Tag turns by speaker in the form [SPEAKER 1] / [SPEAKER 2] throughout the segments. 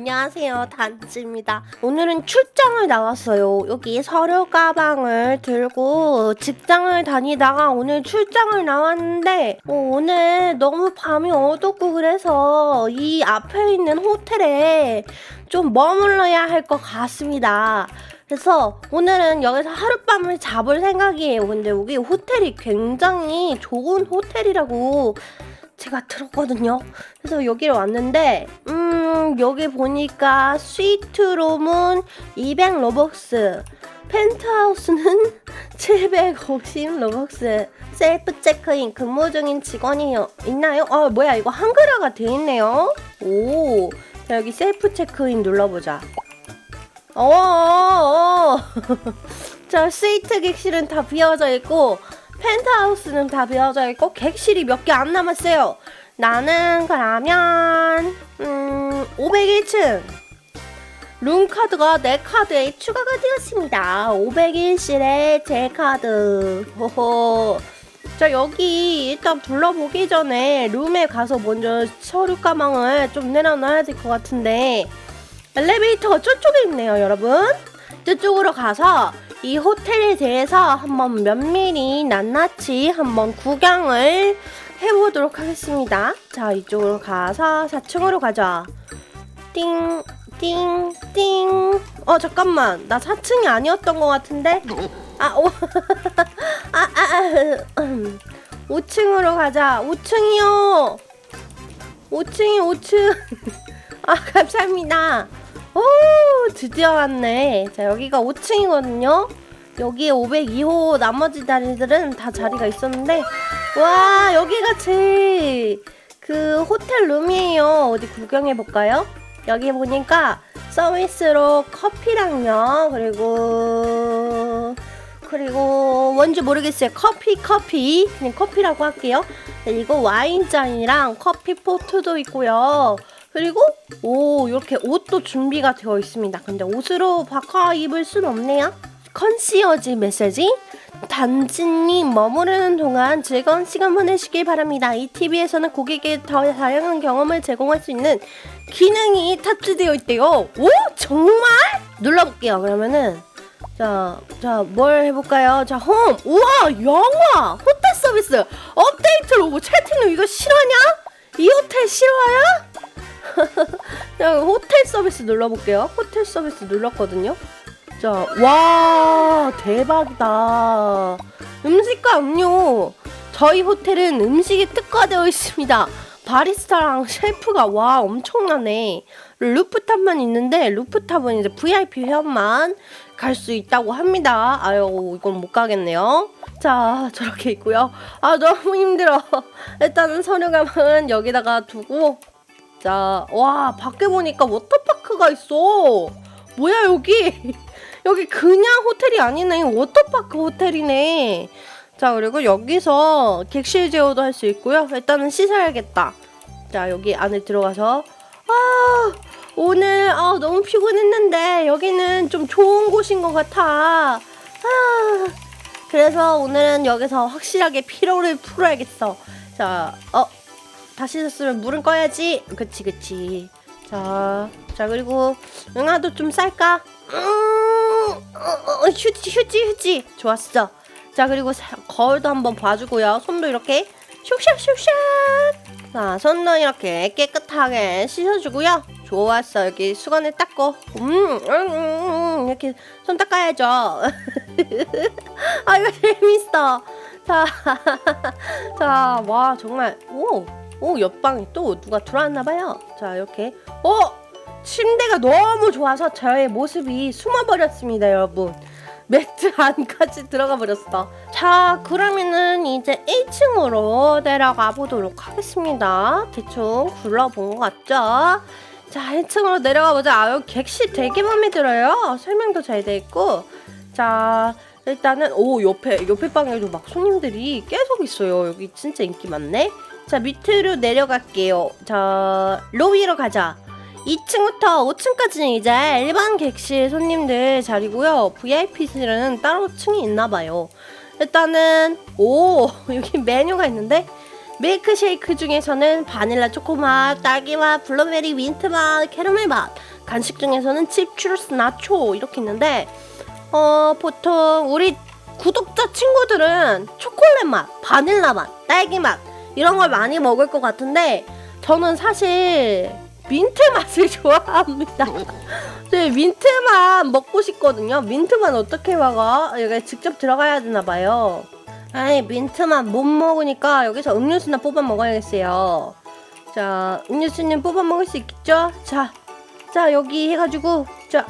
[SPEAKER 1] 안녕하세요. 단지입니다. 오늘은 출장을 나왔어요. 여기 서류 가방을 들고 직장을 다니다가 오늘 출장을 나왔는데 어, 오늘 너무 밤이 어둡고 그래서 이 앞에 있는 호텔에 좀 머물러야 할 것 같습니다. 그래서 오늘은 여기서 하룻밤을 잡을 생각이에요. 근데 여기 호텔이 굉장히 좋은 호텔이라고 제가 들었거든요. 그래서 여기를 왔는데, 음, 여기 보니까 스위트룸은 200 로벅스, 펜트하우스는 750 로벅스, 셀프 체크인 근무 중인 직원이 있나요? 아, 뭐야, 이거 한글화가 돼 있네요. 오, 자, 여기 셀프 체크인 눌러보자. 어, 어, 어. 자, 스위트 객실은 다 비어져 있고, 펜트하우스는 다 비어져 있고 객실이 몇 개 안 남았어요. 나는 그러면 음 501층 룸 카드가 내 카드에 추가가 되었습니다. 501실에 제 카드. 호호. 자 여기 일단 불러보기 전에 룸에 가서 먼저 서류 가방을 좀 내려놔야 될 것 같은데 엘리베이터가 저쪽에 있네요 여러분 저쪽으로 가서 이 호텔에 대해서 한번 면밀히 낱낱이 한번 구경을 해보도록 하겠습니다. 자, 이쪽으로 가서 4층으로 가자. 띵, 띵, 띵. 어, 잠깐만. 나 4층이 아니었던 것 같은데? 아, 오. 아, 아, 아. 음. 5층으로 가자. 5층이요. 5층이 5층. 아, 감사합니다. 오 드디어 왔네. 자 여기가 5층이거든요. 여기에 502호 나머지 자리들은 다 자리가 있었는데 와 여기가 제그 호텔 룸이에요. 어디 구경해 볼까요? 여기 보니까 서비스로 커피랑요. 그리고 그리고 뭔지 모르겠어요. 커피 커피. 그냥 커피라고 할게요. 그리고 와인잔이랑 커피 포트도 있고요 그리고 오 이렇게 옷도 준비가 되어 있습니다. 근데 옷으로 바꿔 입을 순 없네요. 컨시어지 메시지 단지님 머무르는 동안 즐거운 시간 보내시길 바랍니다. 이 TV에서는 고객에게 더 다양한 경험을 제공할 수 있는 기능이 탑재되어 있대요. 오 정말? 눌러볼게요. 그러면은 자, 자, 뭘 해볼까요? 자, 홈! 우와, 영화! 호텔 서비스! 업데이트 로고! 채팅로 이거 실화냐? 이 호텔 실화야? 자, 호텔 서비스 눌러볼게요. 호텔 서비스 눌렀거든요. 자, 와, 대박이다. 음식과 음료. 저희 호텔은 음식이 특화되어 있습니다. 바리스타랑 셰프가 와 엄청나네. 루프탑만 있는데 루프탑은 이제 VIP 회원만 갈 수 있다고 합니다. 아유 이건 못 가겠네요. 자 저렇게 있고요. 아 너무 힘들어. 일단은 가방은 여기다가 두고 자, 와, 밖에 보니까 워터파크가 있어. 뭐야, 여기? 여기 그냥 호텔이 아니네. 워터파크 호텔이네. 자, 그리고 여기서 객실 제어도 할 수 있고요. 일단은 씻어야겠다. 자, 여기 안에 들어가서. 아, 오늘 아, 너무 피곤했는데 여기는 좀 좋은 곳인 것 같아. 아, 그래서 오늘은 여기서 확실하게 피로를 풀어야겠어. 자, 어, 다시 졌으면 물은 꺼야지. 그치 그치. 자, 자 그리고 응아도 좀 쌀까? 음, 어, 어, 휴지 휴지 휴지. 좋았어. 자 그리고 사, 거울도 한번 봐주고요. 손도 이렇게 슉슉슉슉. 자 손도 이렇게 깨끗하게 씻어주고요. 좋았어 여기 수건을 닦고 음, 음, 음, 음 이렇게 손 닦아야죠. 아 이거 재밌어. 자, 자, 와 정말 오. 오 옆방에 또 누가 들어왔나 봐요. 자 이렇게. 어? 침대가 너무 좋아서 저의 모습이 숨어버렸습니다 여러분. 매트 안까지 들어가 버렸어. 자 그러면은 이제 1층으로 내려가 보도록 하겠습니다. 대충 굴러본 것 같죠? 자 1층으로 내려가 보자. 아유 객실 되게 마음에 들어요. 설명도 잘 돼 있고. 자 일단은 오 옆에 옆에 방에도 막 손님들이 계속 있어요. 여기 진짜 인기 많네 자 밑으로 내려갈게요. 자 로비로 가자. 2층부터 5층까지는 이제 일반 객실 손님들 자리고요. VIP실은 따로 층이 있나봐요. 일단은 오 여기 메뉴가 있는데 밀크 쉐이크 중에서는 바닐라 초코맛, 딸기맛, 블루베리 민트맛, 캐러멜 맛. 간식 중에서는 칩, 추러스, 나초 이렇게 있는데 어 보통 우리 구독자 친구들은 초콜릿 맛, 바닐라 맛, 딸기 맛 이런 걸 많이 먹을 것 같은데 저는 사실 민트 맛을 좋아합니다. 네, 민트만 먹고 싶거든요. 민트만 어떻게 먹어? 여기 직접 들어가야 되나 봐요. 아이, 민트만 못 먹으니까 여기서 음료수나 뽑아 먹어야겠어요. 자, 음료수는 뽑아 먹을 수 있겠죠? 자, 자, 여기 해가지고, 자,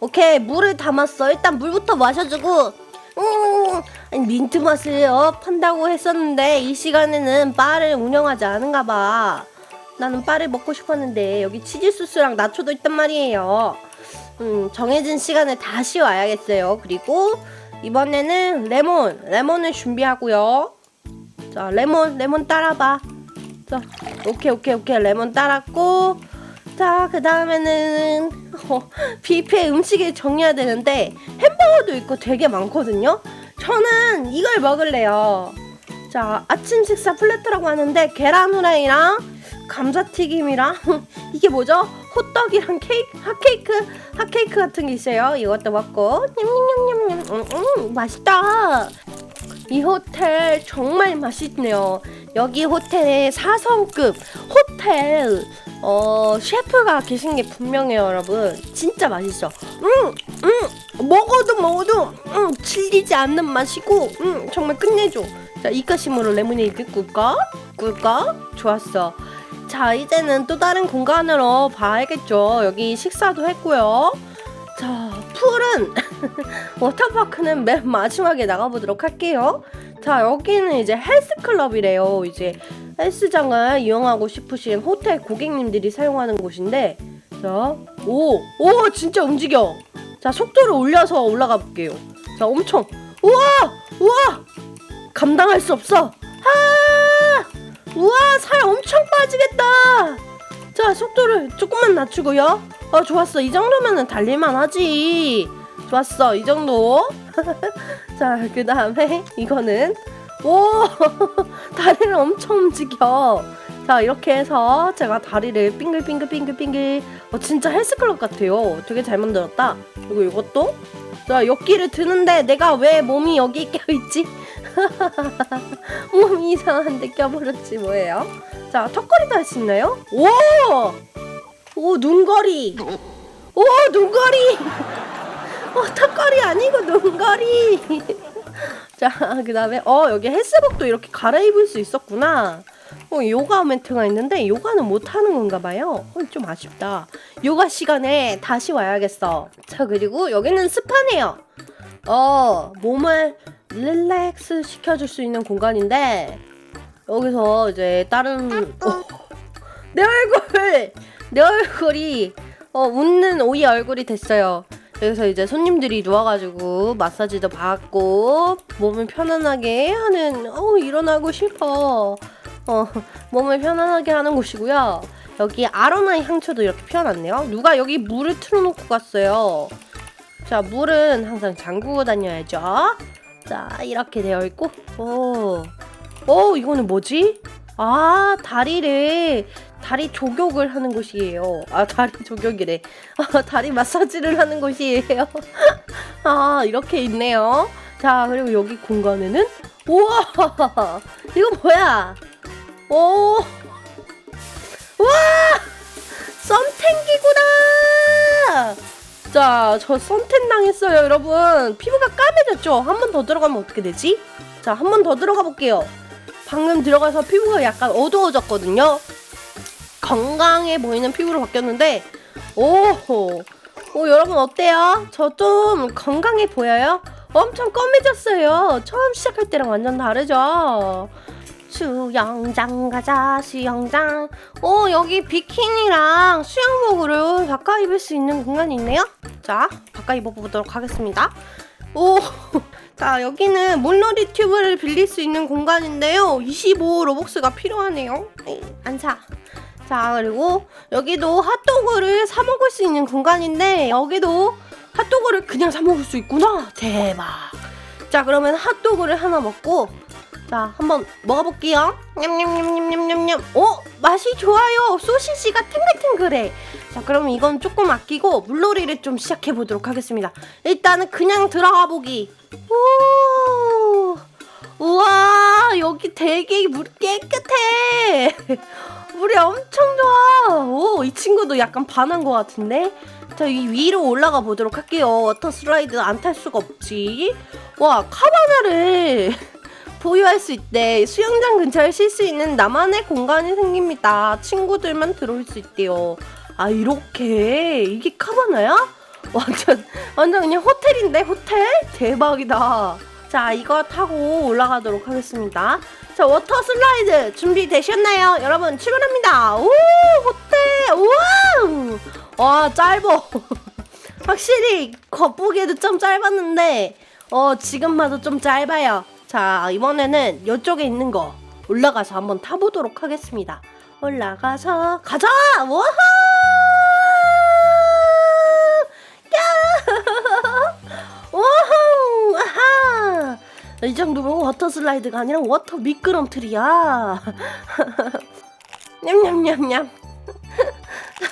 [SPEAKER 1] 오케이, 물을 담았어. 일단 물부터 마셔주고, 음, 아니, 민트 맛을 어, 판다고 했었는데, 이 시간에는 바를 운영하지 않은가 봐. 나는 바를 먹고 싶었는데, 여기 치즈 소스랑 나초도 있단 말이에요. 음, 정해진 시간에 다시 와야겠어요. 그리고, 이번에는 레몬, 레몬을 준비하고요. 자, 레몬, 레몬 따라봐. 자, 오케이, 오케이, 오케이. 레몬 따랐고, 자, 그 다음에는, 어, 뷔페 음식을 정해야 되는데, 햄버거도 있고 되게 많거든요? 저는 이걸 먹을래요. 자, 아침 식사 플래터라고 하는데, 계란 후라이랑 감자튀김이랑, 이게 뭐죠? 호떡이랑 케이크, 핫케이크, 핫케이크 같은 게 있어요. 이것도 먹고, 냠냠냠냠, 음, 음, 맛있다. 이 호텔 정말 맛있네요. 여기 호텔에 4성급 호텔 어 셰프가 계신 게 분명해요, 여러분. 진짜 맛있어. 음, 음, 먹어도 먹어도 음, 질리지 않는 맛이고, 음, 정말 끝내줘. 자, 이까심으로 레모네이드 꿀까? 꿀까? 좋았어. 자, 이제는 또 다른 공간으로 봐야겠죠. 여기 식사도 했고요. 자, 풀은 워터파크는 맨 마지막에 나가보도록 할게요. 자, 여기는 이제 헬스클럽이래요. 이제 헬스장을 이용하고 싶으신 호텔 고객님들이 사용하는 곳인데, 자, 오, 오, 진짜 움직여. 자, 속도를 올려서 올라가 볼게요. 자, 엄청, 우와, 우와, 감당할 수 없어. 아, 우와, 살 엄청 빠지겠다. 자, 속도를 조금만 낮추고요. 어, 좋았어. 이 정도면은 달릴만 하지. 좋았어. 이 정도. 자, 그 다음에 이거는 오 다리를 엄청 움직여. 자, 이렇게 해서 제가 다리를 빙글빙글빙글빙글. 어, 진짜 헬스클럽 같아요. 되게 잘 만들었다. 그리고 이것도 자, 여기를 드는데 내가 왜 몸이 여기 껴있지? 몸이 이상한데 껴버렸지 뭐예요? 자, 턱걸이도 할 수 있나요? 오! 오, 눈거리. 오, 눈거리. 어, 턱걸이 아니고 눈거리. 자, 그 다음에, 어, 여기 헬스복도 이렇게 갈아입을 수 있었구나. 어, 요가 매트가 있는데, 요가는 못하는 건가 봐요. 어, 좀 아쉽다. 요가 시간에 다시 와야겠어. 자, 그리고 여기는 스파네요. 어, 몸을 릴렉스 시켜줄 수 있는 공간인데, 여기서 이제 다른, 어, 내 얼굴! 내 얼굴이, 어, 웃는 오이 얼굴이 됐어요. 여기서 이제 손님들이 누워가지고 마사지도 받고 몸을 편안하게 하는 어 일어나고 싶어. 어 몸을 편안하게 하는 곳이고요. 여기 아로마 향초도 이렇게 피워놨네요. 누가 여기 물을 틀어놓고 갔어요? 자 물은 항상 잠그고 다녀야죠. 자 이렇게 되어 있고. 오, 오 이거는 뭐지? 아 다리를 다리 조격을 하는 곳이에요. 아 다리 조격이래. 아 다리 마사지를 하는 곳이에요. 아 이렇게 있네요. 자 그리고 여기 공간에는 우와 이거 뭐야? 오 와! 썬텐기구나! 자, 저 썬텐 당했어요, 여러분. 피부가 까매졌죠? 한 번 더 들어가면 어떻게 되지? 자, 한 번 더 들어가 볼게요. 방금 들어가서 피부가 약간 어두워졌거든요. 건강해 보이는 피부로 바뀌었는데, 오, 오, 여러분 어때요? 저 좀 건강해 보여요? 엄청 검해졌어요. 처음 시작할 때랑 완전 다르죠? 수영장 가자, 수영장. 오, 여기 비키니랑 수영복으로 바꿔 입을 수 있는 공간이 있네요. 자, 바꿔 입어보도록 하겠습니다. 오, 자, 여기는 물놀이 튜브를 빌릴 수 있는 공간인데요. 25 로벅스가 필요하네요. 에이, 안 사. 자, 그리고 여기도 핫도그를 사 먹을 수 있는 공간인데 여기도 핫도그를 그냥 사 먹을 수 있구나. 대박. 자, 그러면 핫도그를 하나 먹고 자, 한번 먹어볼게요. 냠냠냠냠냠냠냠. 어, 맛이 좋아요. 소시지가 탱글탱글해. 자, 그럼 이건 조금 아끼고 물놀이를 좀 시작해 보도록 하겠습니다. 일단은 그냥 들어가 보기. 오, 우와, 여기 되게 물 깨끗해. 물이 엄청 좋아. 오, 이 친구도 약간 반한 것 같은데. 자, 이 위로 올라가 보도록 할게요. 워터 슬라이드 안 탈 수가 없지. 와, 카바나를 보유할 수 있대. 수영장 근처에 쉴 수 있는 나만의 공간이 생깁니다. 친구들만 들어올 수 있대요. 아, 이렇게? 이게 카바나야? 완전, 완전 그냥 호텔인데, 호텔? 대박이다. 자, 이거 타고 올라가도록 하겠습니다. 자, 워터 슬라이드 준비되셨나요? 여러분, 출발합니다. 오, 호텔! 우와! 와, 짧어. 확실히 겉보기에도 좀 짧았는데, 어, 지금 봐도 좀 짧아요. 자, 이번에는 이쪽에 있는 거 올라가서 한번 타보도록 하겠습니다. 올라가서 가자! 우와! 이 정도면 워터 슬라이드가 아니라 워터 미끄럼틀이야. 냠냠냠냠.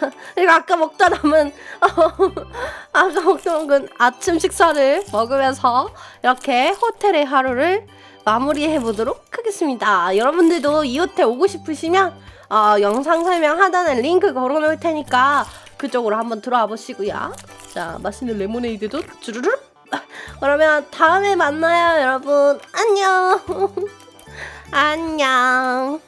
[SPEAKER 1] 이거 아까 먹다 남은 아까 먹다 먹은 아침 식사를 먹으면서 이렇게 호텔의 하루를 마무리해 보도록 하겠습니다. 여러분들도 이 호텔 오고 싶으시면 어, 영상 설명 하단에 링크 걸어 놓을 테니까 그쪽으로 한번 들어와 보시고요. 자, 맛있는 레모네이드도 주르륵. 그러면 다음에 만나요, 여러분. 안녕. 안녕.